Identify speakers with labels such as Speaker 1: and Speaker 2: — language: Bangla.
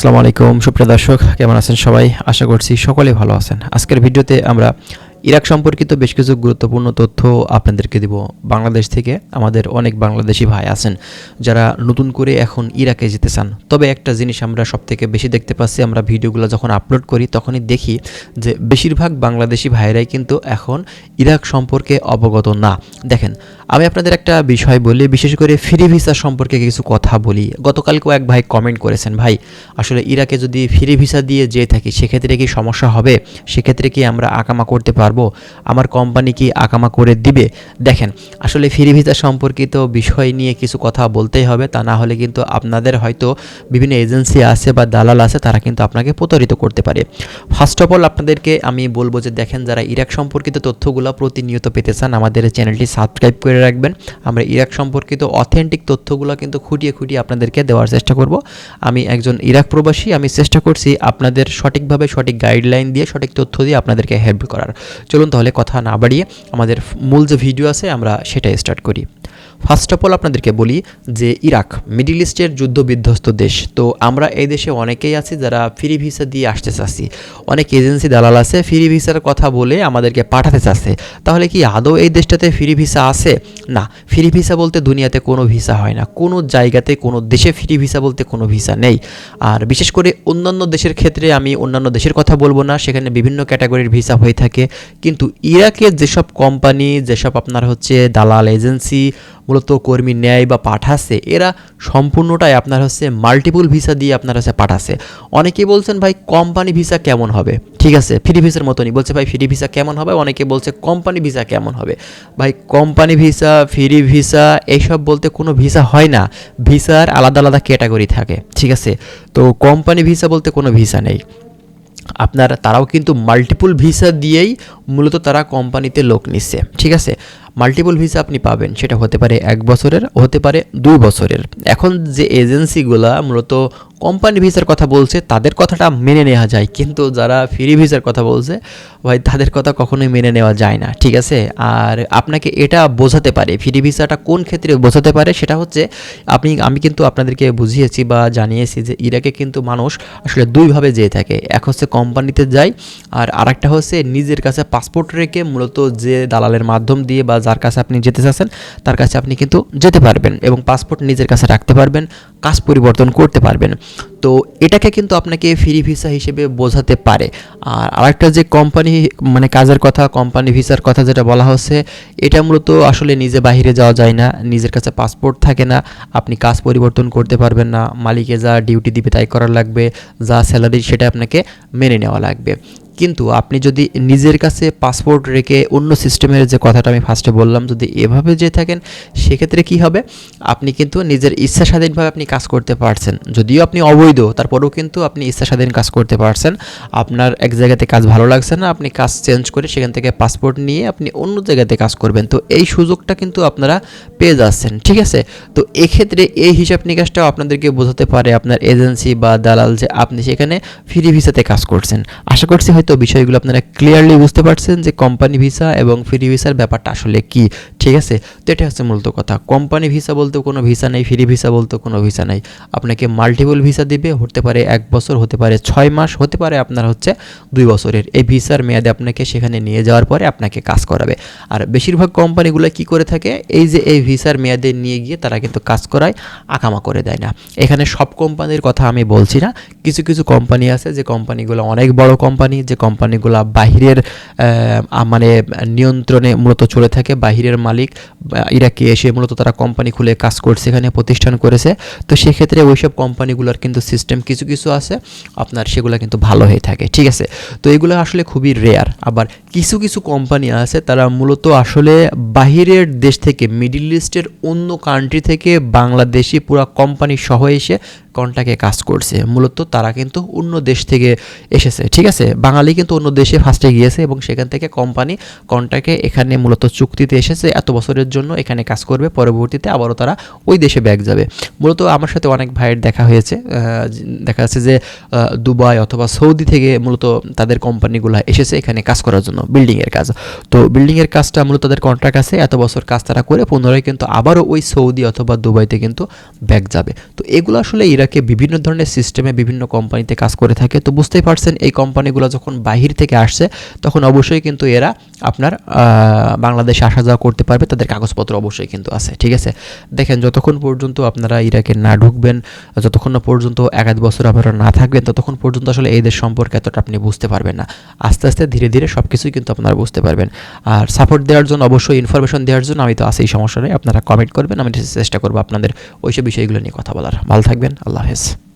Speaker 1: আসসালামু আলাইকুম, সুপ্রিয় দর্শক, কেমন আছেন সবাই? আশা করছি সকলে ভালো আছেন। আজকের ভিডিওতে আমরা ইরাক সম্পর্কিত বেশ কিছু গুরুত্বপূর্ণ তথ্য আপনাদেরকে দিব। বাংলাদেশ থেকে আমাদের অনেক বাংলাদেশি ভাই আছেন যারা নতুন করে এখন ইরাকে যেতে চান। তবে একটা জিনিস আমরা সব থেকে বেশি দেখতে পাচ্ছি, আমরা ভিডিওগুলো যখন আপলোড করি তখনই দেখি যে বেশিরভাগ বাংলাদেশি ভাইরাই কিন্তু এখন ইরাক সম্পর্কে অবগত না। দেখেন আমি আপনাদের একটা বিষয় বলি, বিশেষ করে ফ্রি ভিসা সম্পর্কে কিছু কথা বলি। গতকালকেও এক ভাই কমেন্ট করেছেন, ভাই, আসলে ইরাকে যদি ফ্রি ভিসা দিয়ে যেয়ে থাকি, সেক্ষেত্রে কি সমস্যা হবে? সেক্ষেত্রে কি আমরা আকামা করতে পারব? আমার কোম্পানি কি আকামা করে দিবে? দেখেন, আসলে ফ্রি ভিসা সম্পর্কিত বিষয় নিয়ে কিছু কথা বলতেই হবে, তা না হলে কিন্তু আপনাদের হয়তো বিভিন্ন এজেন্সি আছে বা দালাল আছে, তারা কিন্তু আপনাকে প্রতারিত করতে পারে। ফার্স্ট অফ অল আপনাদেরকে আমি বলব যে দেখেন, যারা ইরাক সম্পর্কিত তথ্যগুলো প্রতিনিয়ত পেতে চান, আমাদের চ্যানেলটি সাবস্ক্রাইব করে রাখবেন। আমরা ইরাক সম্পর্কিত অথেন্টিক তথ্যগুলো কিন্তু খুঁটিয়ে খুঁটিয়ে আপনাদেরকে দেওয়ার চেষ্টা করব। আমি একজন ইরাক প্রবাসী, আমি চেষ্টা করছি আপনাদের সঠিকভাবে সঠিক গাইডলাইন দিয়ে, সঠিক তথ্য দিয়ে আপনাদেরকে হেল্প করার। চলুন তাহলে কথা না বাড়িয়ে আমাদের মূল যে ভিডিও আছে, আমরা সেটা স্টার্ট করি। ফার্স্ট অফ অল আপনাদেরকে বলি যে ইরাক মিডিল ইস্টের যুদ্ধ বিধ্বস্ত দেশ। তো আমরা এই দেশে অনেকেই আছি যারা ফ্রি ভিসা দিয়ে আসতে চাচ্ছি। অনেক এজেন্সি দালাল আছে ফ্রি ভিসার কথা বলে আমাদেরকে পাঠাতে চাচ্ছে। তাহলে কি আদৌ এই দেশটাতে ফ্রি ভিসা আছে? না ফ্রি ভিসা বলতে দুনিয়াতে কোনো ভিসা হয় না। কোনো জায়গাতে, কোনো দেশে ফ্রি ভিসা বলতে কোনো ভিসা নেই। আর বিশেষ করে অন্যান্য দেশের ক্ষেত্রে আমি অন্যান্য দেশের কথা বলব না, সেখানে বিভিন্ন ক্যাটাগরির ভিসা হয়ে থাকে। কিন্তু ইরাকের যেসব কোম্পানি যেসব আপনার হচ্ছে দালাল এজেন্সি মূলত কর্মী নেয় বা পাঠাচ্ছে এরা সম্পূর্ণটাই আপনার হচ্ছে মাল্টিপুল ভিসা দিয়ে আপনার হচ্ছে পাঠাচ্ছে অনেকেই বলছেন, ভাই কোম্পানি ভিসা কেমন হবে? ঠিক আছে ফ্রি ভিসার মতনই। বলছে, ভাই ফ্রি ভিসা কেমন হবে? অনেকে বলছে কোম্পানি ভিসা কেমন হবে? ভাই কোম্পানি ভিসা ফ্রি ভিসা এইসব বলতে কোনো ভিসা হয় না। ভিসার আলাদা আলাদা ক্যাটাগরি থাকে, ঠিক আছে? তো কোম্পানি ভিসা বলতে কোনো ভিসা নেই। আপনার, তারাও কিন্তু মাল্টিপুল ভিসা দিয়েই মূলত তারা কোম্পানিতে লোক নিচ্ছে ঠিক আছে? মাল্টিপল ভিসা আপনি পাবেন, সেটা হতে পারে এক বছরের, হতে পারে দুই বছরের। এখন যে এজেন্সিগুলা মূলত কোম্পানি ভিসার কথা বলছে, তাদের কথাটা মেনে নেওয়া যায়। কিন্তু যারা ফ্রি ভিসার কথা বলছে, ভাই, তাদের কথা কখনোই মেনে নেওয়া যায় না, ঠিক আছে? আর আপনাকে এটা বোঝাতে পারে ফ্রি ভিসাটা কোন ক্ষেত্রে বোঝাতে পারে, সেটা হচ্ছে, আপনি, আমি কিন্তু আপনাদেরকে বুঝিয়েছি বা জানিয়েছি যে ইরাকে কিন্তু মানুষ আসলে দুইভাবে যেয়ে থাকে। এক হচ্ছে কোম্পানিতে যায়, আর আরেকটা হচ্ছে নিজের কাছে পাসপোর্ট রেখে মূলত যে দালালের মাধ্যম দিয়ে বা যার কাছে আপনি যেতে চাচ্ছেন, তার কাছে আপনি কিন্তু যেতে পারবেন এবং পাসপোর্ট নিজের কাছে রাখতে পারবেন, কাজ পরিবর্তন করতে পারবেন। তো এটাকে কিন্তু আপনাকে ফ্রি ভিসা হিসেবে বোঝাতে পারে। আর আরেকটা যে কোম্পানি মানে কাজের কথা কোম্পানি ভিসার কথা যেটা বলা হচ্ছে, এটা মূলত আসলে নিজে বাহিরে যাওয়া যায় না, নিজের কাছে পাসপোর্ট থাকে না, আপনি কাজ পরিবর্তন করতে পারবেন না, মালিকে যা ডিউটি দিবে তাই করা লাগবে, যা স্যালারি সেটা আপনাকে মেনে নেওয়া লাগবে। কিন্তু আপনি যদি নিজের কাছে পাসপোর্ট রেখে অন্য সিস্টেমের যে কথাটা আমি ফার্স্টে বললাম, যদি এভাবে যে থাকেন, সেক্ষেত্রে কি হবে? আপনি কিন্তু নিজের ইচ্ছা স্বাধীনভাবে আপনি কাজ করতে পারছেন। যদিও আপনি অবৈধ, তারপরেও কিন্তু আপনি ইচ্ছা স্বাধীন কাজ করতে পারছেন। আপনার এক জায়গাতে কাজ ভালো লাগছে না, আপনি কাজ চেঞ্জ করে সেখান থেকে পাসপোর্ট নিয়ে আপনি অন্য জায়গাতে কাজ করবেন। তো এই সুযোগটা কিন্তু আপনারা পেয়ে যাচ্ছেন, ঠিক আছে? তো এক্ষেত্রে এই হিসাব নিকাশটাও আপনাদেরকে বোঝাতে পারে আপনার এজেন্সি বা দালাল যে আপনি সেখানে ফ্রি ভিসাতে কাজ করছেন। আশা করছি হয়তো বিষয়গুলো আপনারা ক্লিয়ারলি বুঝতে পারছেন যে কোম্পানি ভিসা এবং ফ্রি ভিসার ব্যাপারটা আসলে কি। ঠিক আছে? তো এটা হচ্ছে মূলত কথা। কোম্পানি ভিসা বলতে কোনো ভিসা নেই ফ্রি ভিসা বলতে কোনো ভিসা নেই। আপনাকে মাল্টিপল ভিসা দিবে, হতে পারে এক বছর, হতে পারে ছয় মাস, হতে পারে আপনার হচ্ছে দুই বছরের। এই ভিসার মেয়াদে আপনাকে সেখানে নিয়ে যাওয়ার পরে আপনাকে কাজ করাবে। আর বেশিরভাগ কোম্পানিগুলো কি করে থাকে? এই যে এই ভিসার মেয়াদে নিয়ে গিয়ে তারা কিন্তু কাজ করায় আকামা করে দেয় না। এখানে সব কোম্পানির কথা আমি বলছি না। কিছু কিছু কোম্পানি আছে যে কোম্পানিগুলো অনেক বড় কোম্পানি যে কোম্পানিগুলো বাহিরের মানে নিয়ন্ত্রণে মূলত চলে থাকে, বাহিরের মালিক ইরাকে এসে মূলত তারা কোম্পানি খুলে কাজ করছে এখানে প্রতিষ্ঠান করেছে। তো সেক্ষেত্রে ওইসব কোম্পানিগুলোর কিন্তু সিস্টেম কিছু কিছু আছে। আপনার সেগুলো কিন্তু ভালো হয়ে থাকে, ঠিক আছে? তো এগুলো আসলে খুবই রেয়ার আবার কিছু কিছু কোম্পানি আছে, তারা মূলত আসলে বাহিরের দেশ থেকে মিডিল ইস্টের অন্য কান্ট্রি থেকে বাংলাদেশি পুরো কোম্পানি সহ এসে কন্টাকে কাজ করছে। মূলত তারা কিন্তু অন্য দেশ থেকে এসেছে, ঠিক আছে? বাঙালি কিন্তু অন্য দেশে ফার্স্টে গিয়েছে এবং সেখান থেকে কোম্পানি কন্টাকে এখানে মূলত চুক্তিতে এসেছে। এত বছরের জন্য এখানে কাজ করবে, পরবর্তীতে আবারও তারা ওই দেশে ব্যাগ যাবে। মূলত আমার সাথে অনেক ভাইয়ের দেখা হয়েছে দেখা যাচ্ছে যে দুবাই অথবা সৌদি থেকে মূলত তাদের কোম্পানিগুলো এসেছে এখানে কাজ করার জন্য বিল্ডিংয়ের কাজ। তো বিল্ডিংয়ের কাজটা মূলত তাদের কন্ট্রাক্ট আছে, এত বছর কাজ তারা করে পুনরায় কিন্তু আবারও ওই সৌদি অথবা দুবাইতে কিন্তু ব্যাগ যাবে। তো এগুলো আসলে ইরাকে বিভিন্ন ধরনের সিস্টেমে বিভিন্ন কোম্পানিতে কাজ করে থাকে। তো বুঝতেই পারছেন, এই কোম্পানিগুলো যখন বাহির থেকে আসছে, তখন অবশ্যই কিন্তু এরা আপনার বাংলাদেশে আসা যাওয়া করতে পারবে। তাদের কাগজপত্র অবশ্যই কিন্তু আছে, ঠিক আছে? দেখেন, যতক্ষণ পর্যন্ত আপনারা ইরাকে না ঢুকবেন, যতক্ষণ না পর্যন্ত এক আধ বছর আপনারা না থাকবেন, ততক্ষণ পর্যন্ত আসলে এই দেশ সম্পর্কে এতটা আপনি বুঝতে পারবেন না। আস্তে আস্তে ধীরে ধীরে সব কিছুই কিন্তু আপনারা বুঝতে পারবেন। আর সাপোর্ট দেওয়ার জন্য, অবশ্যই ইনফরমেশন দেওয়ার জন্য আমি তো আছি সমস্যা নেই। আপনারা কমেন্ট করবেন, আমি চেষ্টা করব আপনাদের ওইসব বিষয়গুলো নিয়ে কথা বলার। ভালো থাকবেন আল্লাহ হাফেজ।